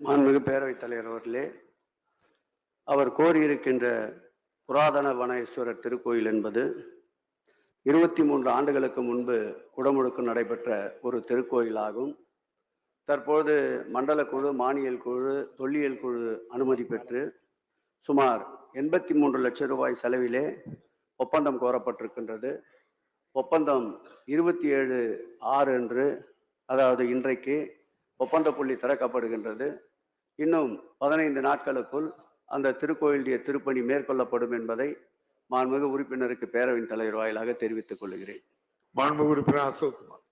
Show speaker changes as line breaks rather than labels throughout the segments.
மாண்புமிகு பேரவைத் தலைவர் அவர்களே அவர் கோரியிருக்கின்ற புராதன வனேஸ்வரர் திருக்கோயில் என்பது இருபத்தி மூன்று ஆண்டுகளுக்கு முன்பு குடமுழுக்கு நடைபெற்ற ஒரு திருக்கோயிலாகும். தற்போது மண்டல குழு மானியல் குழு தொல்லியல் குழு அனுமதி பெற்று சுமார் எண்பத்தி மூன்று லட்சம் ரூபாய் செலவிலே ஒப்பந்தம் கோரப்பட்டிருக்கின்றது. ஒப்பந்தம் இருபத்தி ஏழு ஆறு அன்று அதாவது இன்றைக்கு ஒப்பந்த புள்ளி திறக்கப்படுகின்றது. இன்னும் பதினைந்து நாட்களுக்குள் அந்த திருக்கோயிலுடைய திருப்பணி மேற்கொள்ளப்படும் என்பதை மாண்புமிகு உறுப்பினருக்கு பேரவையின் தலைவர் வாயிலாக தெரிவித்துக் கொள்கிறேன்.
மாண்பு உறுப்பினர் அசோக்குமார்.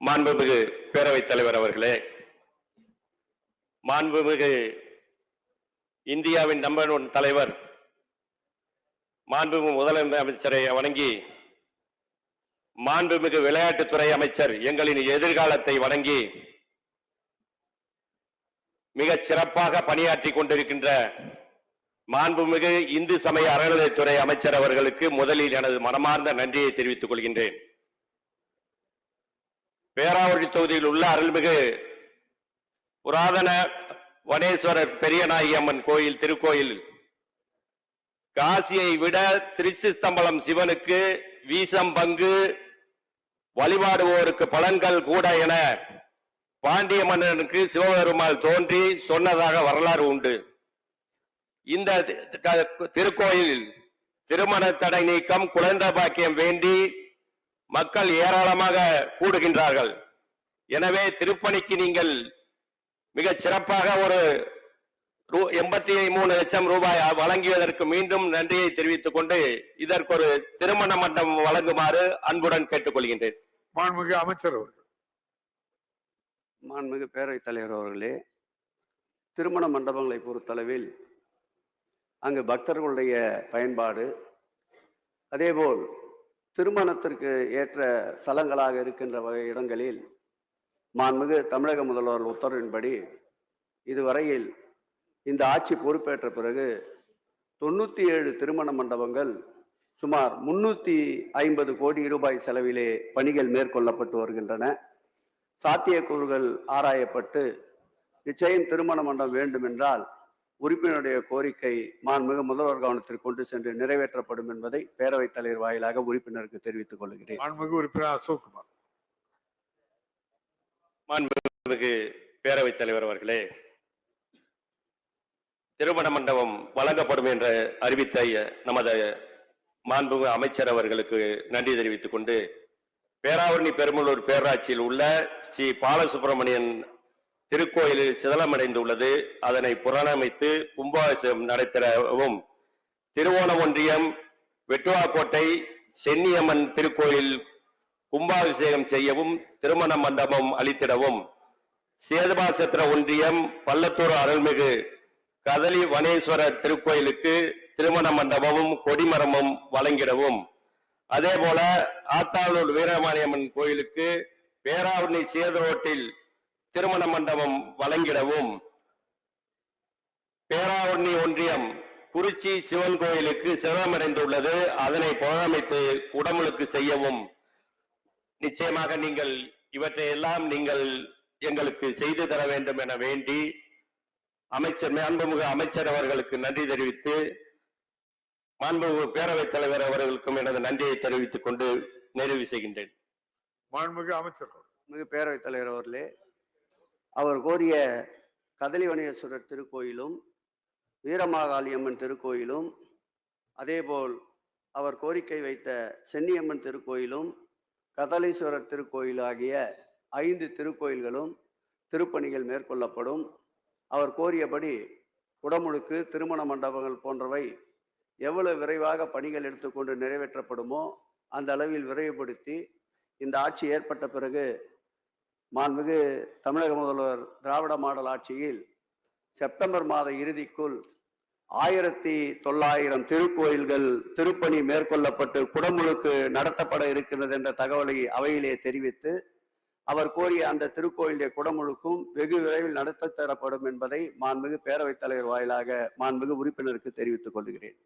மாண்புமிகு பேரவைத் தலைவர் அவர்களே மாண்புமிகு இந்தியாவின் நம்பர் ஒன் தலைவர் மாண்புமிகு முதலமைச்சரை வணங்கி மாண்புமிகு விளையாட்டுத்துறை அமைச்சர் எங்களின் எதிர்காலத்தை வணங்கி மிகச் சிறப்பாக பணியாற்றி கொண்டிருக்கின்ற மாண்புமிகு இந்து சமய அறநிலையத்துறை அமைச்சர் அவர்களுக்கு முதலில் எனது மனமார்ந்த நன்றியை தெரிவித்துக் கொள்கின்றேன். பேராவூரணி தொகுதியில் உள்ள அருள்மிகு புராதன வனேஸ்வரர் பெரியநாயகி அம்மன் கோயில் திருக்கோயில் காசியை விட திருச்சிஸ்தம்பலம் சிவனுக்கு வீசம் பங்கு வழிபாடுவோருக்கு பலன்கள் கூட என பாண்டிய மன்னனுக்கு சிவபெருமாள் தோன்றி சொன்னதாக வரலாறு உண்டு. இந்த திருக்கோயில் திருமண தடை நீக்கம் குழந்தை பாக்கியம் வேண்டி மக்கள் ஏராளமாக கூடுகின்றார்கள். எனவே திருப்பணிக்கு நீங்கள் மிகச் சிறப்பாக ஒரு எண்பத்தி மூணு லட்சம் ரூபாய் வழங்கியதற்கு மீண்டும் நன்றியை தெரிவித்துக் கொண்டு இதற்கு ஒரு திருமண மண்டபம் வழங்குமாறு அன்புடன் கேட்டுக்கொள்கின்றேன்.
மாண்புமிகு அமைச்சர் அவர்கள்.
மாண்புமிகு பேரவைத் தலைவர் அவர்களே திருமண மண்டபங்களை பொறுத்தளவில் அங்கு பக்தர்களுடைய பயன்பாடு அதேபோல் திருமணத்திற்கு ஏற்ற ஸ்தலங்களாக இருக்கின்ற வகை இடங்களில் மாண்புமிகு தமிழக முதல்வர் உத்தரவின்படி இதுவரையில் இந்த ஆட்சி பொறுப்பேற்ற பிறகு தொண்ணூற்றி ஏழு திருமண மண்டபங்கள் சுமார் முன்னூற்றி ஐம்பது கோடி ரூபாய் செலவிலே பணிகள் மேற்கொள்ளப்பட்டு வருகின்றன. சாத்தியக்கூறுகள் ஆராயப்பட்டு நிச்சயம் திருமண மண்டபம் வேண்டும் என்றால் உறுப்பினருடைய கோரிக்கை மாண்புமிகு முதல்வர் கவனத்திற்கு கொண்டு சென்று நிறைவேற்றப்படும் என்பதை பேரவைத் தலைவர் வாயிலாக உறுப்பினருக்கு தெரிவித்துக் கொள்கிறேன்.
மாண்புமிகு உறுப்பினர் அசோக்குமார்.
மாண்புமிகு பேரவைத் தலைவர் அவர்களே திருமண மண்டபம் வழங்கப்படும் என்று அறிவித்த நமது மாண்புமிகு அமைச்சர் அவர்களுக்கு நன்றி தெரிவித்துக் கொண்டு பேராவரணி பெருமலூர் பேராட்சியில் உள்ள ஸ்ரீ பாலசுப்பிரமணியன் திருக்கோயிலில் சிதலமடைந்துள்ளது. அதனை புறணமைத்து கும்பாபிஷேகம் நடத்திடவும் திருவோண ஒன்றியம் வெட்டுவாக்கோட்டை சென்னியம்மன் திருக்கோயில் கும்பாபிஷேகம் செய்யவும் திருமண மண்டபம் அளித்திடவும். சேதபாசத்திர ஒன்றியம் பள்ளத்தூர் அருள்மிகு கதலி வனேஸ்வரர் திருக்கோயிலுக்கு திருமண மண்டபமும் கொடிமரமும் வழங்கிடவும். அதே போல ஆத்தாளூர் வீரமாரியம்மன் கோயிலுக்கு பேராவணி சேதரோட்டில் திருமண மண்டபம் வழங்கிடவும். பேராவணி ஒன்றியம் குறிச்சி சிவன் கோயிலுக்கு சிவமடைந்துள்ளது அதனை புனரமைத்து உடம்புக்கு செய்யவும். நிச்சயமாக நீங்கள் இவற்றை எல்லாம் நீங்கள் எங்களுக்கு செய்து தர வேண்டும் என வேண்டி அமைச்சர் மாண்புமிகு அமைச்சர் அவர்களுக்கு நன்றி தெரிவித்து மாண்புமிகு பேரவைத் தலைவர் அவர்களுக்கும் எனது நன்றியை தெரிவித்துக் கொண்டு நிறைவு செய்கின்றேன்.
மாண்புமிகு அமைச்சர்
மிகு பேரவைத் தலைவர் அவர்களே அவர் கோரிய கதலிவனேஸ்வரர் திருக்கோயிலும் வீரமாகாளியம்மன் திருக்கோயிலும் அதேபோல் அவர் கோரிக்கை வைத்த சென்னியம்மன் திருக்கோயிலும் கதலீஸ்வரர் திருக்கோயில் ஆகிய ஐந்து திருக்கோயில்களும் திருப்பணிகள் மேற்கொள்ளப்படும். அவர் கோரியபடி குடமுழுக்கு திருமண மண்டபங்கள் போன்றவை எவ்வளவு விரைவாக பணிகள் எடுத்துக்கொண்டு நிறைவேற்றப்படுமோ அந்த அளவில் விரைவுபடுத்தி இந்த ஆட்சி ஏற்பட்ட பிறகு மாண்புமிகு தமிழக முதல்வர் திராவிட மாடல் ஆட்சியில் செப்டம்பர் மாத இறுதிக்குள் ஆயிரத்தி தொள்ளாயிரம் திருக்கோயில்கள் திருப்பணி மேற்கொள்ளப்பட்டு குடமுழுக்கு நடத்தப்பட இருக்கிறது என்ற தகவலை அவையிலே தெரிவித்து அவர் கோரிய அந்த திருக்கோயிலுடைய குடமுழுக்கும் வெகு விரைவில் நடத்த தரப்படும் என்பதை மாண்புமிகு பேரவைத் தலைவர் வாயிலாக மாண்புமிகு உறுப்பினருக்கு தெரிவித்துக் கொள்கிறேன்.